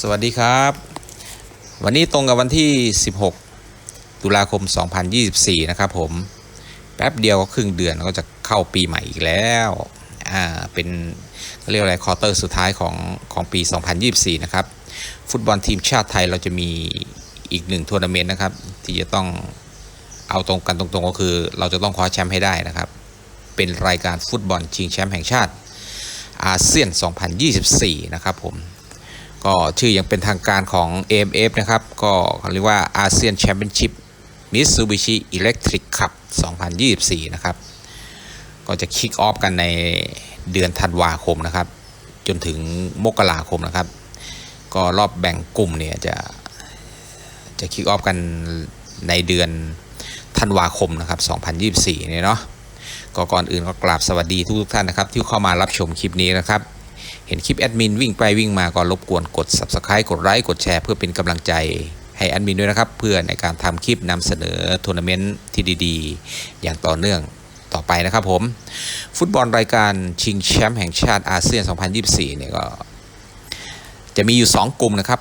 สวัสดีครับ วันนี้ตรงกับวันที่ 16 ตุลาคม 2024 นะครับผม แป๊บเดียวก็ครึ่งเดือนก็จะเข้าปีใหม่อีกแล้ว อ่า เป็นเรียกอะไรคอเตอร์สุดท้ายของของปี 2024 นะครับ ฟุตบอลทีมชาติไทยเราจะมีอีกหนึ่งทัวร์นาเมนต์นะครับ ที่จะต้องเอาตรงกันตรงๆ ก็คือ เราจะต้องคว้าแชมป์ให้ได้นะครับ เป็นรายการฟุตบอลชิงแชมป์แห่งชาติอาเซียน 2024 นะครับผม ก็ชื่อยังเป็นทางการของ AMF นะครับ ก็เขาเรียกว่าอาเซียนแชมเปี้ยนชิพมิตซูบิชิอิเล็กทริกคัพ2024 นะครับ ก็จะคิกออฟกันในเดือนธันวาคมนะครับ จนถึงมกราคมนะครับ ก็รอบแบ่งกลุ่มเนี่ยจะจะคิกออฟกันในเดือนธันวาคมนะครับ 2024 เนี่ยเนาะก็ก่อนอื่นก็กราบสวัสดีทุกท่านนะครับ ที่เข้ามารับชมคลิปนี้นะครับ เห็นคลิปแอดมินวิ่งไปวิ่งมาก็รบกวนกด Subscribe กดไลค์กดแชร์เพื่อเป็นกำลังใจให้แอดมินด้วยนะครับ เพื่อในการทำคลิปนำเสนอทัวร์นาเมนต์ที่ดีๆ อย่างต่อเนื่องต่อไปนะครับผม ฟุตบอลรายการชิงแชมป์แห่งชาติอาเซียน 2024 เนี่ยก็จะมีอยู่ 2 กลุ่มนะครับ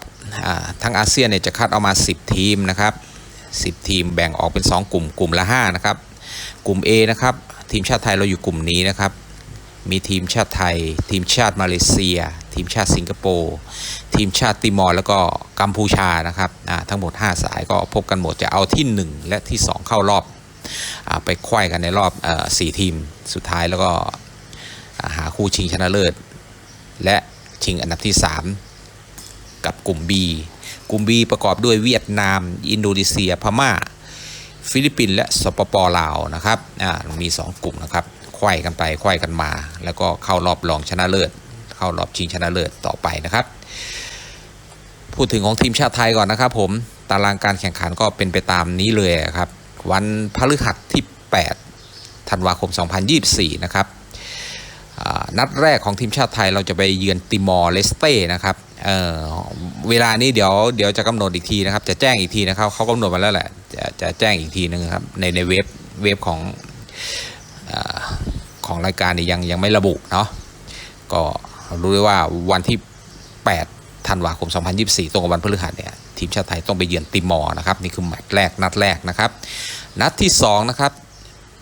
ทั้งอาเซียนเนี่ยจะคัดเอามา 10 ทีมนะครับ 10 ทีมแบ่งออกเป็น 2 กลุ่มกลุ่มละ 5 นะครับ กลุ่ม A นะครับ ทีมชาติไทยเราอยู่กลุ่มนี้นะครับ มีทีมชาติไทย ทีมชาติมาเลเซีย ทีมชาติสิงคโปร์ทีมชาติติมอร์แล้วก็กัมพูชานะครับทั้งหมด 5 สายก็พบกันหมดจะเอาที่ 1 และที่ 2 เข้ารอบอไปควยกันในรอบออสี่ทีมสุดท้ายแล้วก็หาคู่ชิงชนะเลิศ และชิงอันดับที่ 3 กับกลุ่ม B กลุ่ม B ประกอบด้วยเวียดนาม อินโดนีเซียพม่า ฟิลิปปินส์และสปปลาวนะครับมี 2 กลุ่มนะครับ ไขว้กันไปไขว้กันมา แล้วก็เข้ารอบรองชนะเลิศ เข้ารอบชิงชนะเลิศต่อไปนะครับ พูดถึงของทีมชาติไทยก่อนนะครับผมตารางการแข่งขันก็เป็นไปตามนี้เลยครับ วันพฤหัสที่8ธันวาคม 2024 นะครับนัดแรกของทีมชาติไทยเราจะไปเยือนติมอร์เลสเต้นะครับเเวลานี้เดี๋ยวเดี๋ยวจะกำหนดอีกทีนะครับ จะแจ้งอีกทีนะครับเขากำหนดมาแล้วแหละ จะจะแจ้งอีกทีนึงครับในในเว็บเว็บของ ของรายการนี่ยังยังไม่ระบุเนาะก็รู้ได้ว่าวันที่ 8 ธันวาคม 2024 ตรงกับวันพฤหัสเนี่ยทีมชาติไทยต้องไปเยือนติมอร์นะครับนี่คือแมตช์แรกนัดแรกนะครับ นัดที่2นะครับ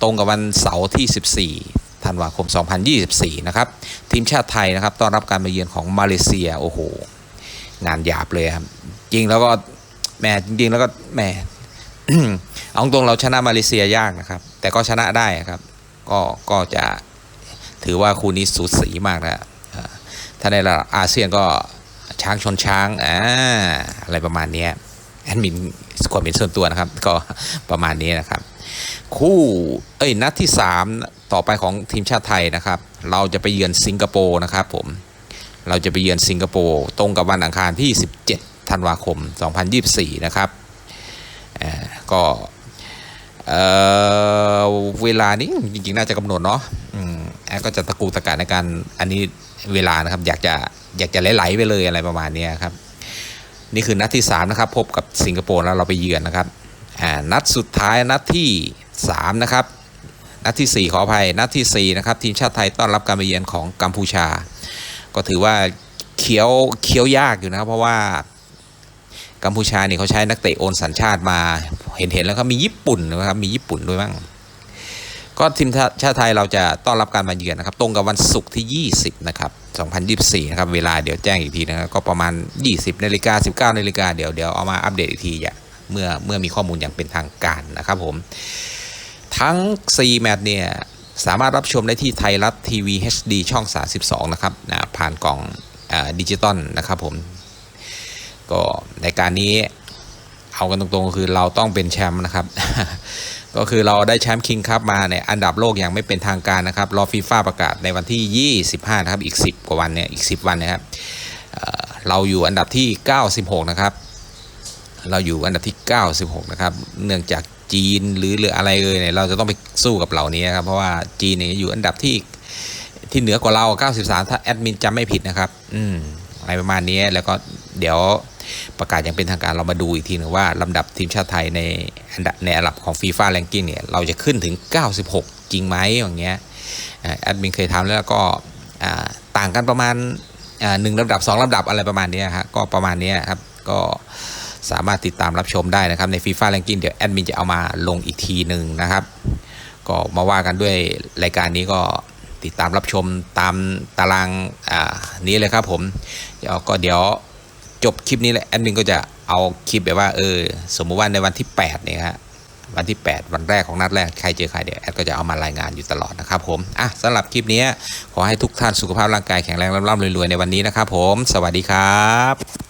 ตรงกับวันเสาร์ที่ 14 ธันวาคม 2024 นะครับทีมชาติไทยนะครับต้อนรับการมาเยือนของมาเลเซียโอ้โหงานหยาบเลยครับจริงแล้วก็แหมจริงแล้วก็แหมเอาตรงเราชนะมาเลเซียยากนะครับ แต่ก็ชนะได้ครับ ก็ก็จะถือว่าคู่นี้สูสีมากนะถ้าในระดับอาเซียนก็ช้างชนช้างอ่าอะไรประมาณนี้แอดมินความเป็นส่วนตัวนะครับ ก็ประมาณนี้นะครับ คู่เอ้ยนัดที่ 3 ต่อไปของทีมชาติไทยนะครับ เราจะไปเยือนสิงคโปร์นะครับผมเราจะไปเยือนสิงคโปร์ตรงกับวันอังคารที่ 17 ธันวาคม 2024 นะครับเอ่อก็ เอ่อเวลานี้จริงๆ น่าจะกำหนดเนาะอืมแอก็จะตะกูตะการในการอันนี้เวลานะครับ อยากจะอยากจะไหลๆไปเลยอะไรประมาณนี้ครับ นี่คือนัดที่ 3 นะครับ พบกับสิงคโปร์แล้วเราไปเยือนนะครับอ่านัดสุดท้ายนัดที่ 3 นะครับ นัดทีสี่4 ขออภัย นัดทีสี่ 4 นะครับ ทีมชาติไทยต้อนรับการไปเยือนของกัมพูชา ก็ถือว่าเคี้ยวเคี้ยวยากอยู่นะครับ เพราะว่ากัมพูชาเนี่ยเขาใช้นักเตะโอนสัญชาติมา เห็นเห็นแล้วก็มีญี่ปุ่นนะครับมีญี่ปุ่นด้วยบ้างก็ทีมชาติไทยเราจะต้อนรับการมาเยือนนะครับ ตรงกับวันศุกร์ที่ 20 นะครับ 2024 นะครับ เวลาเดี๋ยวแจ้งอีกทีนะครับก็ประมาณ 20นาฬิกา19นาฬิกาเดี๋ยวเดี๋ยวเอามาอัปเดตอีกทีอย่าเมื่อเมื่อมีข้อมูลอย่างเป็นทางการนะครับผม ทั้ง 4 แมตช์เนี่ย สามารถรับชมได้ที่ไทยรัฐทีวี HD ช่อง 32 นะครับผ่านกล่องดิจิตอลนะครับผม ก็ในการนี้ เอากันตรงๆคือเราต้องเป็นแชมป์นะครับ ก็คือเราได้แชมป์คิงคัพมาในอันดับโลกอย่างไม่เป็นทางการนะครับ รอฟีฟ่าประกาศในวันที่ 25 นะครับ อีก 10 กว่าวันเนี่ย อีก 10 วันนะครับเอ่อเราอยู่อันดับที่ 96 นะครับ เราอยู่อันดับที่ 96 นะครับ เนื่องจากจีนหรือหรืออะไรเอ่ยเนี่ยเราจะต้องไปสู้กับเหล่านี้ครับ เพราะว่าจีนเนี่ยอยู่อันดับที่ที่เหนือกว่าเรา 93 ถ้าแอดมินจำไม่ผิดนะครับ อืมอะไรประมาณนี้แล้วก็เดี๋ยว ประกาศอย่างเป็นทางการเรามาดูอีกทีหนึงว่าลำดับทีมชาติไทยในอันดับในอันดับของฟีฟ่าแรงกิ้งเนี่ยเราจะขึ้นถึง 96 จริงไหมอย่างเงี้ยแอดมินเคยทำแล้วก็ต่างกันประมาณหนึ่งลำดับสองลำดับอะไรประมาณนี้ยฮะก็ประมาณนี้ครับก็สามารถติดตามรับชมได้นะครับในฟีฟ่าแรงกิ้งเดี๋ยวแอดมินจะเอามาลงอีกทีหนึ่งนะครับ ก็มาว่ากันด้วยรายการนี้ก็ติดตามรับชมตามตารางอ่านี้เลยครับผมเดี๋ยวก็เดี๋ยว จบคลิปนี้แหละแอดมินก็จะเอาคลิปแบบว่าเออสมมุติว่าในวันที่ 8 เนี่ยฮะวันที่ 8 วันแรกของนัดแรกใครเจอใครเดี๋ยวแอดก็จะเอามารายงานอยู่ตลอดนะครับผมอะสำหรับคลิปนี้ขอให้ทุกท่านสุขภาพร่างกายแข็งแรงร่ำรวยๆในวันนี้นะครับผม สวัสดีครับ